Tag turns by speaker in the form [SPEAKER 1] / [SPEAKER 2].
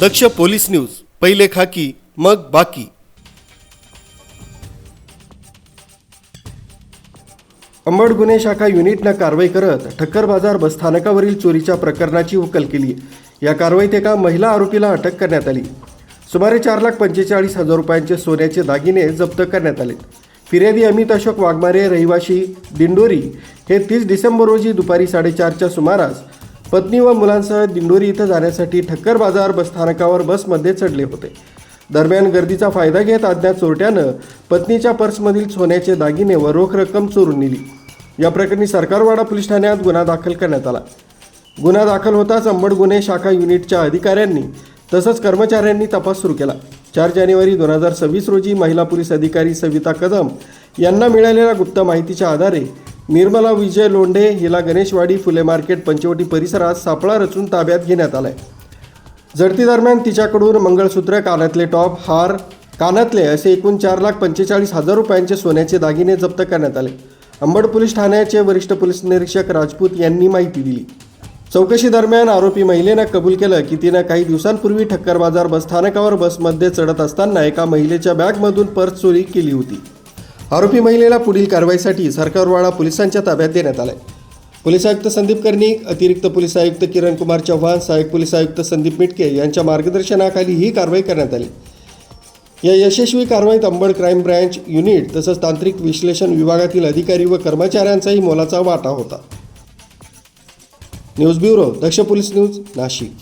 [SPEAKER 1] दक्ष police news पहिले खाकी मग बाकी. अंबड गुन्हे शाखा युनिटनं कारवाई करत ठक्कर बाजार बसस्थानकावरील चोरीच्या प्रकरणाची उकल केली. या कारवाईत एका महिला आरोपीला अटक करण्यात आली. सुमारे चार लाख पंचेचाळीस हजार रुपयांचे सोन्याचे दागिने जप्त करण्यात आले फिर्यादी अमित अशोक वाघमारे रहिवाशी दिंडोरी हे तीस डिसेंबर रोजी दुपारी साडेचारच्या सुमारास पत्नी व मुलांसह दिंडोरी इथं जाण्यासाठी ठक्कर बाजार बसस्थानकावर बसमध्ये चढले होते. दरम्यान गर्दीचा फायदा घेत अज्ञात चोरट्यानं पत्नीच्या पर्समधील सोन्याचे दागिने व रोख रक्कम चोरून नेली. या प्रकरणी सरकारवाडा पोलीस ठाण्यात गुन्हा दाखल करण्यात आला. गुन्हा दाखल होताच अंबड गुन्हे शाखा युनिटच्या अधिकाऱ्यांनी तसंच कर्मचाऱ्यांनी तपास सुरू केला. चार जानेवारी दोन हजार सव्वीस रोजी महिला पोलीस अधिकारी सविता कदम यांना मिळालेल्या गुप्त माहितीच्या आधारे निर्मला विजय लोंढे हिला गणेशवाडी फुले मार्केट पंचवटी परिसरात सापळा रचून ताब्यात घेण्यात आलाय. जडतीदरम्यान तिच्याकडून मंगळसूत्र कानातले टॉप हार कानातले असे एकूण चार लाख पंचेचाळीस हजार रुपयांचे सोन्याचे दागिने जप्त करण्यात आले. अंबड पोलीस ठाण्याचे वरिष्ठ पोलीस निरीक्षक राजपूत यांनी माहिती दिली. चौकशी दरम्यान आरोपी महिलेनं कबूल केलं की तिनं काही दिवसांपूर्वी ठक्कर बाजार बसस्थानकावर बसमध्ये चढत असताना एका महिलेच्या बॅगमधून पर्स चोरी केली होती. आरोपी महिलेला पुढील कारवाईसाठी सरकारवाडा पोलिसांच्या ताब्यात देण्यात आलाय. पोलीस आयुक्त संदीप कर्णिक अतिरिक्त पोलीस आयुक्त किरण कुमार चव्हाण सहाय्यक पोलीस आयुक्त संदीप मिटके यांच्या मार्गदर्शनाखाली ही कारवाई करण्यात आली. या यशस्वी कारवाईत अंबड क्राईम ब्रँच युनिट तसंच तांत्रिक विश्लेषण विभागातील अधिकारी व कर्मचाऱ्यांचाही मोलाचा वाटा होता. News bureau Daksh police news Nashik.